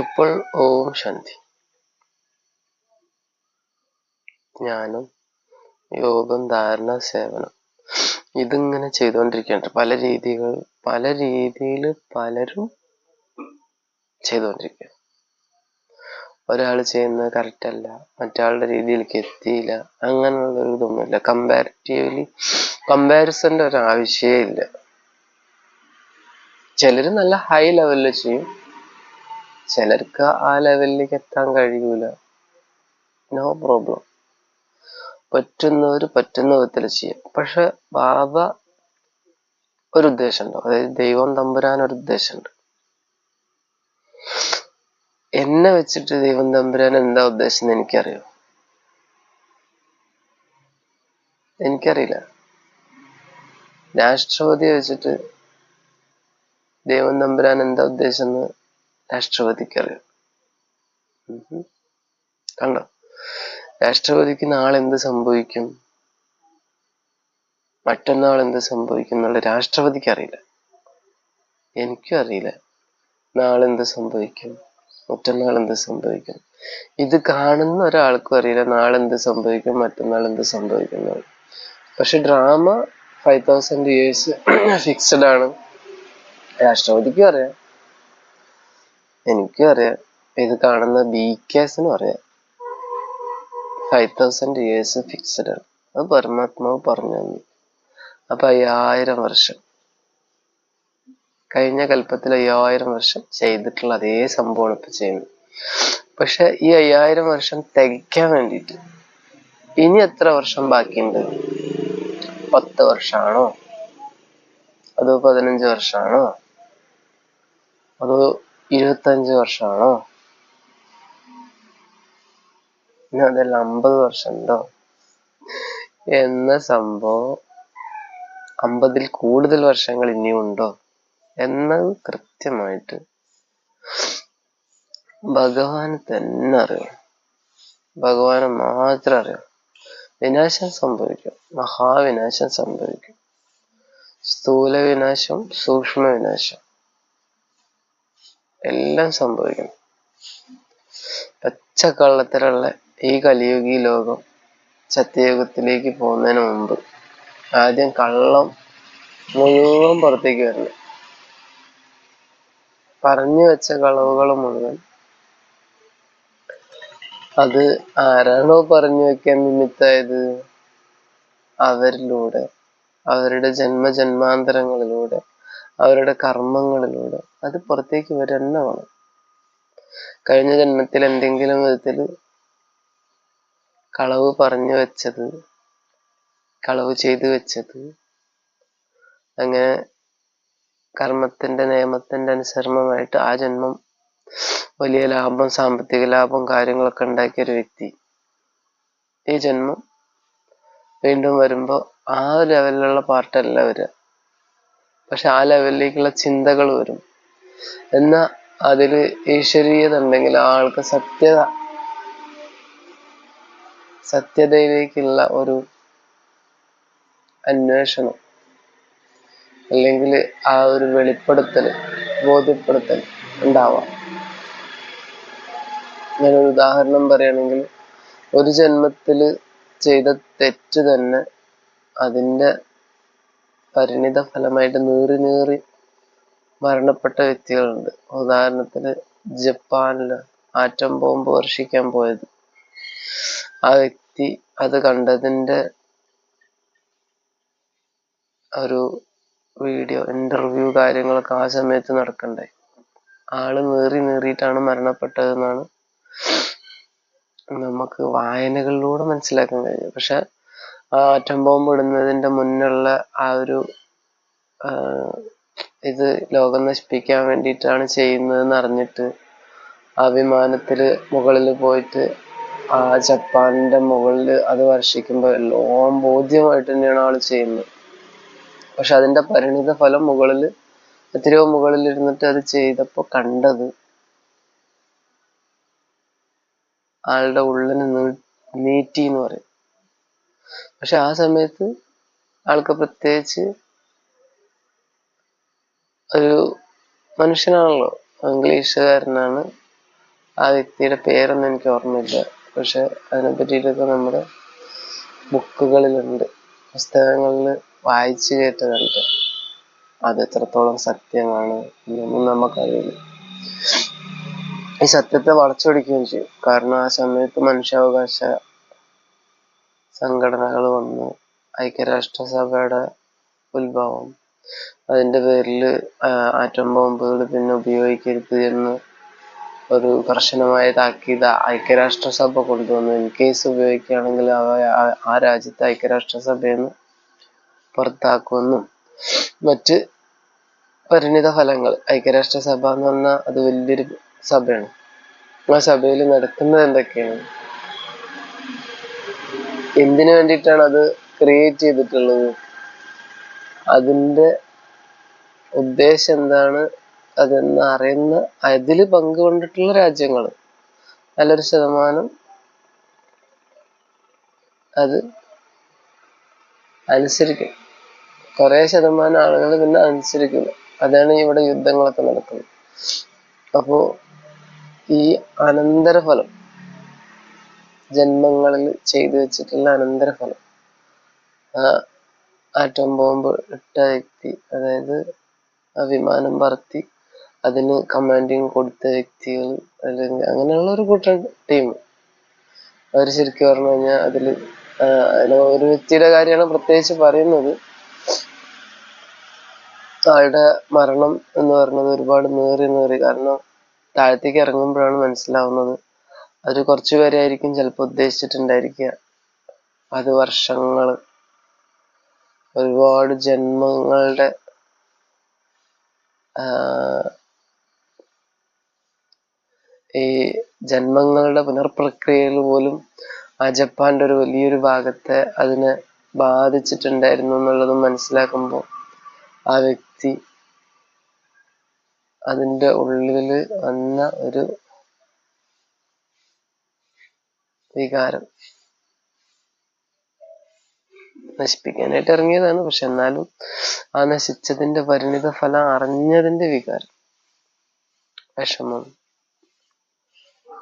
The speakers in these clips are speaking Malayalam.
ട്രിപ്പിൾ ഓം ശാന്തി. ജ്ഞാനം യോഗം ധാരണ സേവനം ഇതിങ്ങനെ ചെയ്തുകൊണ്ടിരിക്കുകയാണ്. പല രീതികൾ പല രീതിയിൽ പലരും ചെയ്തുകൊണ്ടിരിക്കുക ഒരാൾ ചെയ്യുന്നത് കറക്റ്റ് അല്ല മറ്റാളുടെ രീതിയിലേക്ക് എത്തിയില്ല അങ്ങനെയുള്ള ഒരു ഇതൊന്നുമില്ല. കമ്പാരിറ്റീവ്ലി കമ്പാരിസന്റെ ഒരു ആവശ്യമേ ഇല്ല. ചിലർ നല്ല ഹൈ ലെവലിൽ ചെയ്യും ചിലർക്ക് ആ ലെവലിലേക്ക് എത്താൻ കഴിയൂല. നോ പ്രോബ്ലം പറ്റുന്നവർ പറ്റുന്ന വിധത്തിൽ ചെയ്യും. പക്ഷെ ബാബ ഒരു ഉദ്ദേശമുണ്ട്. അതായത് ദൈവം തമ്പുരാൻ ഒരു ഉദ്ദേശമുണ്ട്. എന്നെ വെച്ചിട്ട് ദൈവം തമ്പുരാൻ എന്താ ഉദ്ദേശം എന്ന് എനിക്കറിയോ? എനിക്കറിയില്ല. രാഷ്ട്രപതിയെ വെച്ചിട്ട് ദൈവം തമ്പുരാൻ എന്താ ഉദ്ദേശം എന്ന് രാഷ്ട്രപതിക്ക് അറിയാം കണ്ടോ? രാഷ്ട്രപതിക്ക് നാളെ എന്ത് സംഭവിക്കും? മറ്റന്നാൾ എന്ത് സംഭവിക്കും എന്നുള്ള രാഷ്ട്രപതിക്ക് അറിയില്ല എനിക്കും അറിയില്ല. നാളെ എന്ത് സംഭവിക്കും? മറ്റന്നാൾ എന്ത് സംഭവിക്കും? ഇത് കാണുന്ന ഒരാൾക്കും അറിയില്ല നാളെ എന്ത് സംഭവിക്കും മറ്റന്നാൾ എന്ത് സംഭവിക്കും പക്ഷെ drama five thousand years fixed ആണ് രാഷ്ട്രപതിക്കും അറിയാം. എനിക്കും അറിയാം. ഇത് കാണുന്ന ബി കേസിനും അറിയാം. ഫൈവ് തൗസൻഡ് ഇയേഴ്സ് ഫിക്സഡ് ആണ്. അത് പരമാത്മാവ് പറഞ്ഞു തന്നു. അപ്പൊ അയ്യായിരം വർഷം. കഴിഞ്ഞ കൽപ്പത്തിൽ അയ്യായിരം വർഷം ചെയ്തിട്ടുള്ള അതേ സംഭവമാണ് ഇപ്പൊ ചെയ്യുന്നത്. പക്ഷെ ഈ അയ്യായിരം വർഷം തികയ്ക്കാൻ വേണ്ടിയിട്ട് ഇനി എത്ര വർഷം ബാക്കിയുണ്ട്? പത്ത് വർഷമാണോ? അതോ പതിനഞ്ച് വർഷമാണോ? അതോ ഇരുപത്തഞ്ച് വർഷമാണോ? അതല്ല അമ്പത് വർഷമുണ്ടോ? എന്ന സംഭവം അമ്പതിൽ കൂടുതൽ വർഷങ്ങൾ ഇനിയും ഉണ്ടോ? എന്നത് കൃത്യമായിട്ട് ഭഗവാന് തന്നെ അറിയാം ഭഗവാനെ മാത്രം അറിയാം വിനാശം സംഭവിക്കും. മഹാവിനാശം സംഭവിക്കും. സ്ഥൂല വിനാശം സൂക്ഷ്മ വിനാശം എല്ലാം സംഭവിക്കണം. പച്ചക്കള്ളത്തിലുള്ള ഈ കലിയുഗി ലോകം സത്യയുഗത്തിലേക്ക് പോകുന്നതിന് മുമ്പ് ആദ്യം കള്ളം മുഴുവൻ പുറത്തേക്ക് വരണം. പറഞ്ഞു വെച്ച കളവുകൾ മുഴുവൻ അത് ആരാണോ പറഞ്ഞു വെക്കാൻ നിമിത്തായത്? അവരിലൂടെ അവരുടെ ജന്മജന്മാന്തരങ്ങളിലൂടെ അവരുടെ കർമ്മങ്ങളിലൂടെ. അത് പുറത്തേക്ക് വരണമാണ് കഴിഞ്ഞ ജന്മത്തിൽ എന്തെങ്കിലും വിധത്തിൽ കളവ് പറഞ്ഞു വെച്ചത് കളവ് ചെയ്തു വെച്ചത് അങ്ങനെ കർമ്മത്തിന്റെ നിയമത്തിന്റെ അനുസരണമായിട്ട് ആ ജന്മം വലിയ ലാഭം സാമ്പത്തിക ലാഭം കാര്യങ്ങളൊക്കെ ഉണ്ടാക്കിയ ഒരു വ്യക്തി. ഈ ജന്മം വീണ്ടും വരുമ്പോൾ ആ ലെവലിലുള്ള പാർട്ടല്ല വരിക പക്ഷെ ആ ലെവലിലേക്കുള്ള ചിന്തകൾ വരും. എന്നാ അതിൽ ഈശ്വരീയത ഉണ്ടെങ്കിൽ ആൾക്ക് സത്യത സത്യതയിലേക്കുള്ള ഒരു അന്വേഷണം അല്ലെങ്കിൽ ആ ഒരു വെളിപ്പെടുത്തൽ ബോധ്യപ്പെടുത്തൽ ഉണ്ടാവാം. ഞാനൊരു ഉദാഹരണം പറയുകയാണെങ്കിൽ ഒരു ജന്മത്തിൽ ചെയ്ത തെറ്റ് തന്നെ അതിന്റെ പരിണിത ഫലമായിട്ട് നീറി നീറി മരണപ്പെട്ട വ്യക്തികളുണ്ട്. ഉദാഹരണത്തിന് ജപ്പാനിൽ ആറ്റം ബോംബ് വർഷിക്കാൻ പോയത്. ആ വ്യക്തി അത് കണ്ടതിന്റെ ഒരു വീഡിയോ ഇന്റർവ്യൂ കാര്യങ്ങളൊക്കെ ആ സമയത്ത് നടക്കണ്ടായി ആൾ നീറി നീറിയിട്ടാണ് മരണപ്പെട്ടതെന്നാണ് നമുക്ക് വായനകളിലൂടെ മനസ്സിലാക്കാൻ കഴിഞ്ഞത് പക്ഷെ ആറ്റം ബോംബ് ഇടുന്നതിന്റെ മുന്നുള്ള ആ ഒരു ഇത് ലോകം നശിപ്പിക്കാൻ വേണ്ടിയിട്ടാണ് ചെയ്യുന്നതെന്ന് അറിഞ്ഞിട്ട് ആ വിമാനത്തിൽ മുകളിൽ പോയിട്ട് ആ ജപ്പാനിന്റെ മുകളിൽ അത് വർഷിക്കുമ്പോൾ എല്ലാം ബോധ്യമായിട്ട് തന്നെയാണ് ആൾ ചെയ്യുന്നത്. പക്ഷെ അതിന്റെ പരിണിത ഫലം മുകളിൽ എത്രയോ മുകളിൽ ഇരുന്നിട്ട് അത് ചെയ്തപ്പോൾ കണ്ടത് ആളുടെ ഉള്ളിന് നീറ്റി എന്ന് പറയും. പക്ഷെ ആ സമയത്ത് ആൾക്ക് പ്രത്യേകിച്ച് ഒരു മനുഷ്യനാണല്ലോ. ഇംഗ്ലീഷുകാരനാണ് ആ വ്യക്തിയുടെ പേരൊന്നും എനിക്ക് ഓർമ്മയില്ല. പക്ഷെ അതിനെ പറ്റിയിട്ടൊക്കെ നമ്മുടെ ബുക്കുകളിലുണ്ട്. പുസ്തകങ്ങളിൽ വായിച്ചു കേട്ടതുണ്ട് അത് എത്രത്തോളം സത്യമാണ് എന്നൊന്നും നമുക്കറിയില്ല. ഈ സത്യത്തെ വളച്ചൊടിക്കുകയും ചെയ്യും. കാരണം ആ സമയത്ത് മനുഷ്യാവകാശ സംഘടനകൾ വന്നു. ഐക്യരാഷ്ട്രസഭയുടെ ഉത്ഭവം. അതിന്റെ പേരിൽ ആറ്റം ബോംബുകൾ പിന്നെ ഉപയോഗിക്കരുത് എന്ന് ഒരു കർശനമായ താക്കീത് ഐക്യരാഷ്ട്രസഭ കൊണ്ടുവന്നു. ഇൻ കേസ് ഉപയോഗിക്കുകയാണെങ്കിൽ അവ ആ രാജ്യത്തെ ഐക്യരാഷ്ട്രസഭയിൽ നിന്ന് പുറത്താക്കുമെന്നും മറ്റ് പരിണിത ഫലങ്ങൾ. ഐക്യരാഷ്ട്രസഭ എന്ന് പറഞ്ഞാൽ അത് വലിയൊരു സഭയാണ്. ആ സഭയിൽ നടക്കുന്നത് എന്തൊക്കെയാണ്? എന്തിനു വേണ്ടിയിട്ടാണ് അത് ക്രിയേറ്റ് ചെയ്തിട്ടുള്ളത്? അതിന്റെ ഉദ്ദേശം എന്താണ്? അതെന്ന് അറിയുന്ന അതിൽ പങ്കുകൊണ്ടിട്ടുള്ള രാജ്യങ്ങൾ. നല്ലൊരു ശതമാനം അത് അനുസരിക്കും. കുറെ ശതമാനം ആളുകൾ പിന്നെ അനുസരിക്കും. അതാണ് ഇവിടെ യുദ്ധങ്ങളൊക്കെ നടക്കുന്നത്. അപ്പോ ഈ അനന്തരഫലം ജന്മങ്ങളിൽ ചെയ്തു വെച്ചിട്ടുള്ള അനന്തരഫലം. ആ ആറ്റം ബോംബ് ഇട്ട വ്യക്തി അതായത് ആ വിമാനം പറത്തി അതിന് കമാൻഡിങ് കൊടുത്ത വ്യക്തികൾ അല്ലെങ്കിൽ അങ്ങനെയുള്ള ഒരു കൂട്ടം ടീം അവർ ശരിക്കും പറഞ്ഞു കഴിഞ്ഞാൽ അതിൽ ഒരു വ്യക്തിയുടെ കാര്യമാണ് പ്രത്യേകിച്ച് പറയുന്നത്. ആളുടെ മരണം എന്ന് പറയുന്നത് ഒരുപാട് നേറി നേറി. കാരണം താഴത്തേക്ക് ഇറങ്ങുമ്പോഴാണ് മനസ്സിലാവുന്നത്. അത് കുറച്ചു പേരായിരിക്കും ചിലപ്പോൾ ഉദ്ദേശിച്ചിട്ടുണ്ടായിരിക്കുക. അത് വർഷങ്ങൾ ഒരുപാട് ജന്മങ്ങളുടെ ഈ ജന്മങ്ങളുടെ പുനർപ്രക്രിയയിൽ പോലും ആ ജപ്പാന്റെ ഒരു വലിയൊരു ഭാഗത്തെ അതിനെ ബാധിച്ചിട്ടുണ്ടായിരുന്നു എന്നുള്ളത് മനസ്സിലാക്കുമ്പോൾ ആ വ്യക്തി അതിന്റെ ഉള്ളിൽ വന്ന ഒരു വികാരം. നശിപ്പിക്കാനായിട്ട് ഇറങ്ങിയതാണ്. പക്ഷെ എന്നാലും ആ നശിച്ചതിന്റെ പരിണിത ഫലം അറിഞ്ഞതിന്റെ വികാരം. വിഷമം.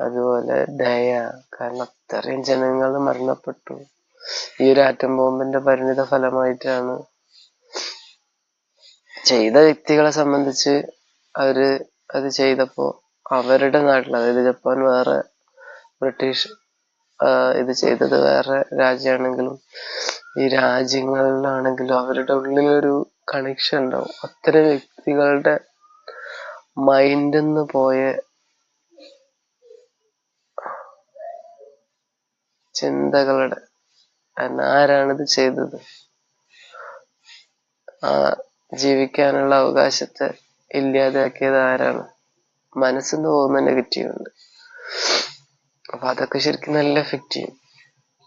അതുപോലെ ദയ. കാരണം അത്രയും ജനങ്ങൾ മരണപ്പെട്ടു. ഈ ഒരു ആറ്റം ബോംബിന്റെ പരിണിത ഫലമായിട്ടാണ് ചെയ്ത വ്യക്തികളെ സംബന്ധിച്ച് അവർ അത് ചെയ്തപ്പോ അവരുടെ നാട്ടിൽ അതായത് ജപ്പാൻ വേറെ ബ്രിട്ടീഷ് ഇത് ചെയ്തത് വേറെ രാജ്യമാണെങ്കിലും ഈ രാജ്യങ്ങളിലാണെങ്കിലും അവരുടെ ഉള്ളിലൊരു കണക്ഷൻ ഉണ്ടാവും. അത്തരം വ്യക്തികളുടെ മൈൻഡിൽ പോയ ചിന്തകളുടെ ആരാണിത് ചെയ്തത്? ആ ജീവിക്കാനുള്ള അവകാശത്തെ ഇല്ലാതാക്കിയത് ആരാണ്? മനസ്സിന് പോകുന്ന നെഗറ്റീവ് ഉണ്ട് അപ്പൊ അതൊക്കെ ശരിക്കും നല്ല എഫക്റ്റ് ചെയ്യും.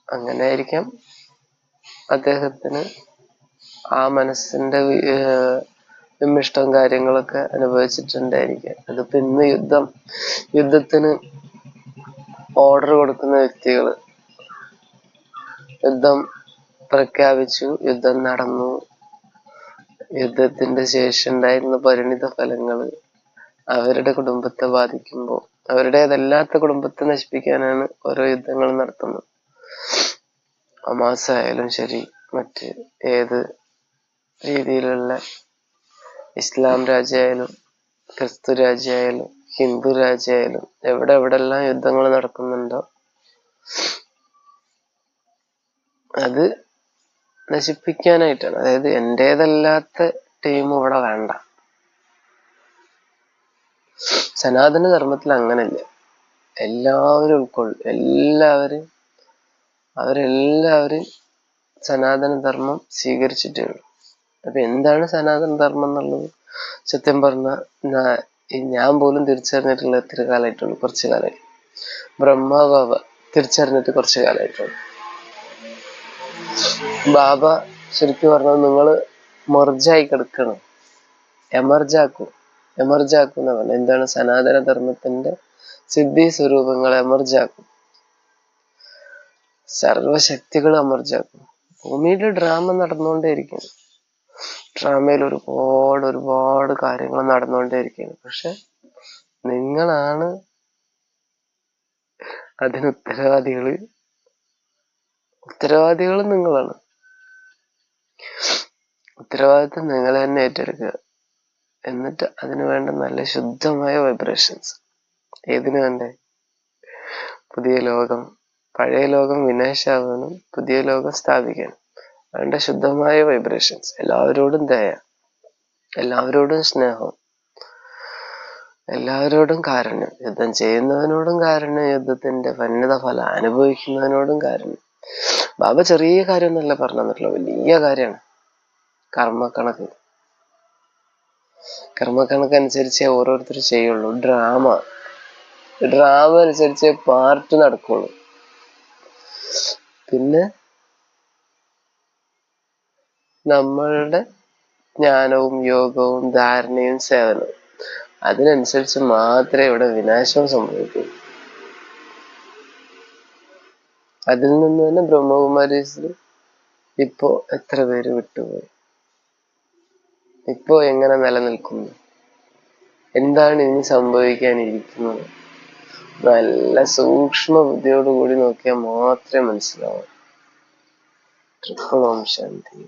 അങ്ങനെ ആയിരിക്കാം അദ്ദേഹത്തിന് ആ മനസ്സിന്റെ വിമിഷ്ടം കാര്യങ്ങളൊക്കെ അനുഭവിച്ചിട്ടുണ്ടായിരിക്കാം. അതിപ്പോ ഇന്ന് യുദ്ധം യുദ്ധത്തിന് ഓർഡർ കൊടുക്കുന്ന വ്യക്തികൾ യുദ്ധം പ്രഖ്യാപിച്ചു യുദ്ധം നടന്നു. യുദ്ധത്തിന്റെ ശേഷം ഉണ്ടായിരുന്ന പരിണിത ഫലങ്ങൾ അവരുടെ കുടുംബത്തെ ബാധിക്കുമ്പോൾ അവരുടേതല്ലാത്ത കുടുംബത്തെ നശിപ്പിക്കാനാണ് ഓരോ യുദ്ധങ്ങൾ നടത്തുന്നത്. ഹമാസ് ആയാലും ശരി മറ്റ് ഏത് രീതിയിലുള്ള ഇസ്ലാം രാജ്യമായാലും ക്രിസ്തു രാജ്യമായാലും ഹിന്ദു രാജ്യമായാലും എവിടെ എവിടെല്ലാം യുദ്ധങ്ങൾ നടക്കുന്നുണ്ടോ അത് നശിപ്പിക്കാനായിട്ടാണ്. അതായത് എന്റേതല്ലാത്ത ടീം ഇവിടെ വേണ്ട. സനാതന ധർമ്മത്തിൽ അങ്ങനല്ല എല്ലാവരും ഉൾക്കൊള്ളും എല്ലാവരും അവരെല്ലാവരും സനാതന ധർമ്മം സ്വീകരിച്ചിട്ടേ ഉള്ളൂ. അപ്പൊ എന്താണ് സനാതന ധർമ്മം എന്നുള്ളത്? സത്യം പറഞ്ഞ ഞാൻ പോലും തിരിച്ചറിഞ്ഞിട്ടുള്ള എത്ര കാലമായിട്ടുള്ളൂ കുറച്ച് കാലമായി. ബ്രഹ്മബാബ തിരിച്ചറിഞ്ഞിട്ട് കുറച്ചു കാലമായിട്ടുള്ളൂ. ബാബ ശരിക്കും പറഞ്ഞാൽ നിങ്ങൾ മെർജായി കിടക്കണം. എമർജാക്കൂ എമർജാക്കൂ എന്നാ എന്താണ് സനാതന ധർമ്മത്തിന്റെ സിദ്ധി സ്വരൂപങ്ങളെ എമർജാക്കും. സർവശക്തികൾ അമർജാക്കും ഭൂമിയിൽ ഡ്രാമ നടന്നുകൊണ്ടേയിരിക്കുന്നു. ഡ്രാമയിൽ ഒരുപാട് ഒരുപാട് കാര്യങ്ങൾ നടന്നുകൊണ്ടേയിരിക്കുന്നു. പക്ഷെ നിങ്ങളാണ് അതിന് ഉത്തരവാദികൾ. ഉത്തരവാദികൾ നിങ്ങളാണ്. ഉത്തരവാദിത്വം നിങ്ങൾ തന്നെ ഏറ്റെടുക്കുക. എന്നിട്ട് അതിന് വേണ്ട നല്ല ശുദ്ധമായ വൈബ്രേഷൻസ് ഏതിനു വേണ്ടേ? പുതിയ ലോകം പഴയ ലോകം വിനാശാവാനും പുതിയ ലോകം സ്ഥാപിക്കണം വേണ്ട ശുദ്ധമായ വൈബ്രേഷൻസ് എല്ലാവരോടും ദയ എല്ലാവരോടും സ്നേഹം എല്ലാവരോടും കാരണം യുദ്ധം ചെയ്യുന്നവനോടും കാരണം യുദ്ധത്തിന്റെ വന്യത ഫലം അനുഭവിക്കുന്നവനോടും കാരണം ബാബ ചെറിയ കാര്യം എന്നല്ല പറഞ്ഞു തന്നിട്ടുള്ള വലിയ കാര്യമാണ്. കർമ്മക്കണക്ക്. കർമ്മക്കണക്ക് അനുസരിച്ചേ ഓരോരുത്തർ ചെയ്യുള്ളൂ. ഡ്രാമ. ഡ്രാമ അനുസരിച്ച് പാർട്ട് നടക്കുള്ളൂ. പിന്നെ നമ്മളുടെ ജ്ഞാനവും യോഗവും ധാരണയും സേവനവും. അതിനനുസരിച്ച് മാത്രമേ ഇവിടെ വിനാശം സംഭവിക്കൂ. അതിൽ നിന്ന് തന്നെ ബ്രഹ്മകുമാരീസിൽ ഇപ്പോ എത്ര പേര് വിട്ടുപോയി? ഇപ്പോ എങ്ങനെ നിലനിൽക്കുന്നു? എന്താണ് ഇനി സംഭവിക്കാനിരിക്കുന്നത്? നല്ല സൂക്ഷ്മ ബുദ്ധിയോടുകൂടി നോക്കിയാൽ മാത്രമേ മനസ്സിലാവൂ. ശാന്തി.